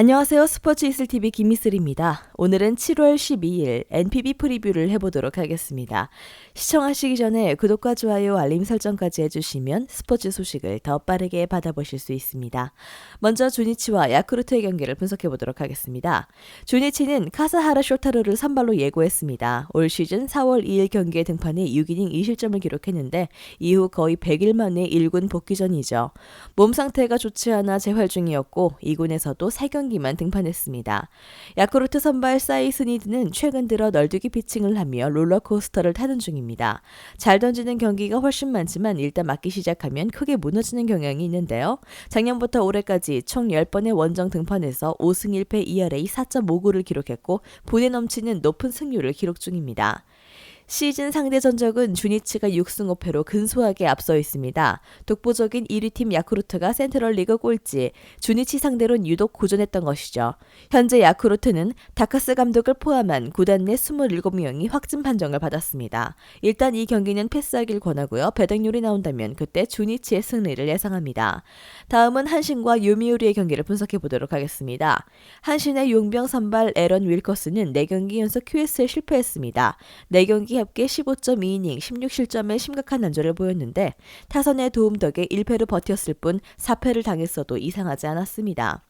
안녕하세요. 스포츠 이슬TV 김미슬입니다. 오늘은 7월 12일 NPB 프리뷰를 해보도록 하겠습니다. 시청하시기 전에 구독과 좋아요, 알림 설정까지 해주시면 스포츠 소식을 더 빠르게 받아보실 수 있습니다. 먼저 주니치와 야쿠르트의 경기를 분석해보도록 하겠습니다. 주니치는 카사하라 쇼타로를 선발로 예고했습니다. 올 시즌 4월 2일 경기에 등판해 6이닝 2실점을 기록했는데 이후 거의 100일 만에 1군 복귀전이죠. 몸 상태가 좋지 않아 재활 중이었고 2군에서도 3경 경기만 등판했습니다. 야쿠르트 선발 사이 스니드는 최근 들어 널뛰기 피칭을 하며 롤러코스터를 타는 중입니다. 잘 던지는 경기가 훨씬 많지만 일단 맞기 시작하면 크게 무너지는 경향이 있는데요. 작년부터 올해까지 총 10번의 원정 등판에서 5승 1패 ERA 4.59를 기록했고 분에 넘치는 높은 승률을 기록 중입니다. 시즌 상대 전적은 주니치가 6승 5패로 근소하게 앞서 있습니다. 독보적인 1위 팀 야쿠르트가 센트럴 리그 꼴찌, 주니치 상대로는 유독 고전했던 것이죠. 현재 야쿠르트는 다카스 감독을 포함한 구단 내 27명이 확진 판정을 받았습니다. 일단 이 경기는 패스하길 권하고요. 배당률이 나온다면 그때 주니치의 승리를 예상합니다. 다음은 한신과 요미우리의 경기를 분석해 보도록 하겠습니다. 한신의 용병 선발 에런 윌커스는 4경기 연속 QS에 실패했습니다. 4경기 합계 15.2이닝 16실점의 심각한 난조를 보였는데 타선의 도움 덕에 1패로 버텼을 뿐 4패를 당했어도 이상하지 않았습니다.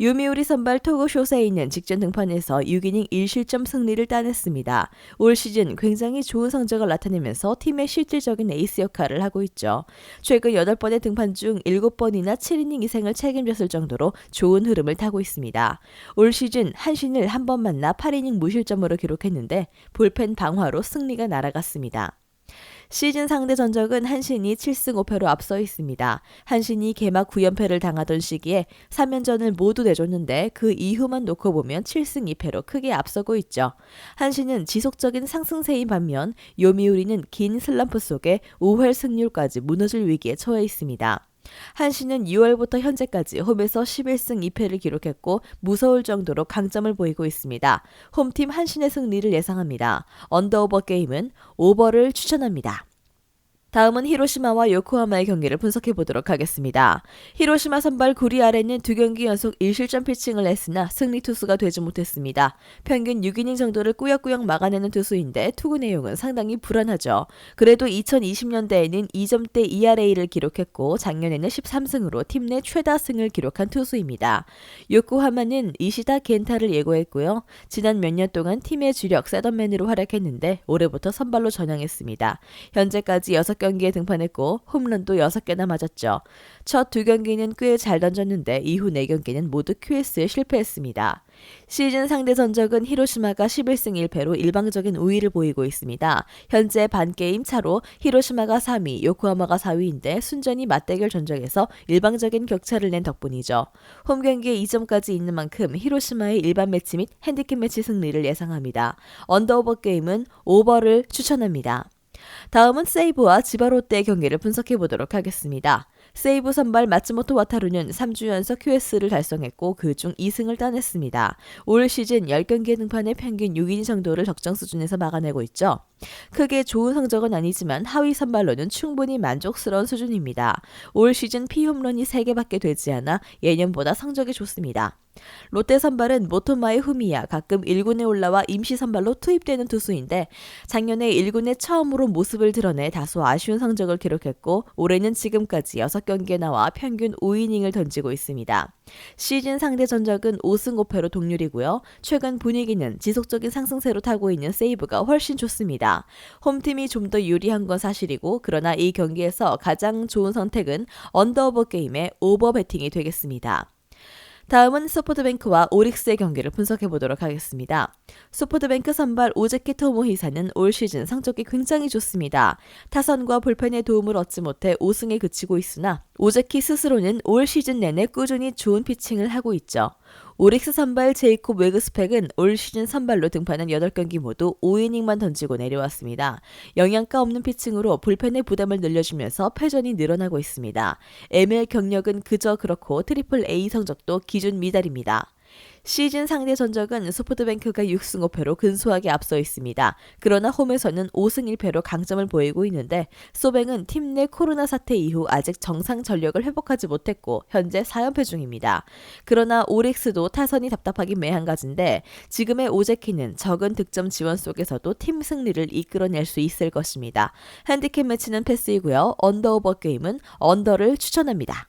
유미우리 선발 토고 쇼세이는 직전 등판에서 6이닝 1실점 승리를 따냈습니다. 올 시즌 굉장히 좋은 성적을 나타내면서 팀의 실질적인 에이스 역할을 하고 있죠. 최근 8번의 등판 중 7번이나 7이닝 이상을 책임졌을 정도로 좋은 흐름을 타고 있습니다. 올 시즌 한신을 한 번 만나 8이닝 무실점으로 기록했는데 불펜 방화로 승리가 날아갔습니다. 시즌 상대 전적은 한신이 7승 5패로 앞서 있습니다. 한신이 개막 9연패를 당하던 시기에 3연전을 모두 내줬는데 그 이후만 놓고 보면 7승 2패로 크게 앞서고 있죠. 한신은 지속적인 상승세인 반면 요미우리는 긴 슬럼프 속에 5회 승률까지 무너질 위기에 처해 있습니다. 한신은 6월부터 현재까지 홈에서 11승 2패를 기록했고 무서울 정도로 강점을 보이고 있습니다. 홈팀 한신의 승리를 예상합니다. 언더오버 게임은 오버를 추천합니다. 다음은 히로시마와 요코하마의 경기를 분석해 보도록 하겠습니다. 히로시마 선발 구리 아래는 두 경기 연속 1실점 피칭을 했으나 승리 투수가 되지 못했습니다. 평균 6이닝 정도를 꾸역꾸역 막아내는 투수인데 투구 내용은 상당히 불안하죠. 그래도 2020년대에는 2점대 ERA를 기록했고 작년에는 13승으로 팀 내 최다승을 기록한 투수입니다. 요코하마는 이시다 겐타를 예고했고요. 지난 몇 년 동안 팀의 주력 세던맨으로 활약했는데 올해부터 선발로 전향했습니다. 현재까지 6 경기에 등판했고 홈런도 6개나 맞았죠. 첫 두 경기는 꽤 잘 던졌는데 이후 네 경기는 모두 QS에 실패했습니다. 시즌 상대 전적은 히로시마가 11승 1패로 일방적인 우위를 보이고 있습니다. 현재 반게임 차로 히로시마가 3위, 요코하마가 4위인데 순전히 맞대결 전적에서 일방적인 격차를 낸 덕분이죠. 홈 경기에 2점까지 있는 만큼 히로시마의 일반 매치 및 핸디캡 매치 승리를 예상합니다. 언더오버 게임은 오버를 추천합니다. 다음은 세이브와 지바롯데의 경기를 분석해 보도록 하겠습니다. 세이브 선발 마츠모토 와타루는 3주 연속 QS를 달성했고 그중 2승을 따냈습니다. 올 시즌 10경기 등판의 평균 6인 정도를 적정 수준에서 막아내고 있죠. 크게 좋은 성적은 아니지만 하위 선발로는 충분히 만족스러운 수준입니다. 올 시즌 피홈런이 3개밖에 되지 않아 예년보다 성적이 좋습니다. 롯데 선발은 모토마의 후미야 가끔 1군에 올라와 임시 선발로 투입되는 투수인데 작년에 1군에 처음으로 모습을 드러내 다소 아쉬운 성적을 기록했고 올해는 지금까지 6경기에 나와 평균 5이닝을 던지고 있습니다. 시즌 상대 전적은 5승 5패로 동률이고요. 최근 분위기는 지속적인 상승세로 타고 있는 세이브가 훨씬 좋습니다. 홈팀이 좀 더 유리한 건 사실이고 그러나 이 경기에서 가장 좋은 선택은 언더오버 게임의 오버 배팅이 되겠습니다. 다음은 소프트뱅크와 오릭스의 경기를 분석해 보도록 하겠습니다. 소프트뱅크 선발 오즈키 토모히사는 올 시즌 성적이 굉장히 좋습니다. 타선과 불펜의 도움을 얻지 못해 5승에 그치고 있으나 오즈키 스스로는 올 시즌 내내 꾸준히 좋은 피칭을 하고 있죠. 오릭스 선발 제이콥 웨그스펙은 올 시즌 선발로 등판한 8경기 모두 5이닝만 던지고 내려왔습니다. 영양가 없는 피칭으로 불펜의 부담을 늘려주면서 패전이 늘어나고 있습니다. ML 경력은 그저 그렇고 트리플 A 성적도 기준 미달입니다. 시즌 상대 전적은 소프트뱅크가 6승 5패로 근소하게 앞서 있습니다. 그러나 홈에서는 5승 1패로 강점을 보이고 있는데 소뱅은 팀 내 코로나 사태 이후 아직 정상 전력을 회복하지 못했고 현재 4연패 중입니다. 그러나 오릭스도 타선이 답답하긴 매한가지인데 지금의 오제키는 적은 득점 지원 속에서도 팀 승리를 이끌어낼 수 있을 것입니다. 핸디캡 매치는 패스이고요. 언더오버 게임은 언더를 추천합니다.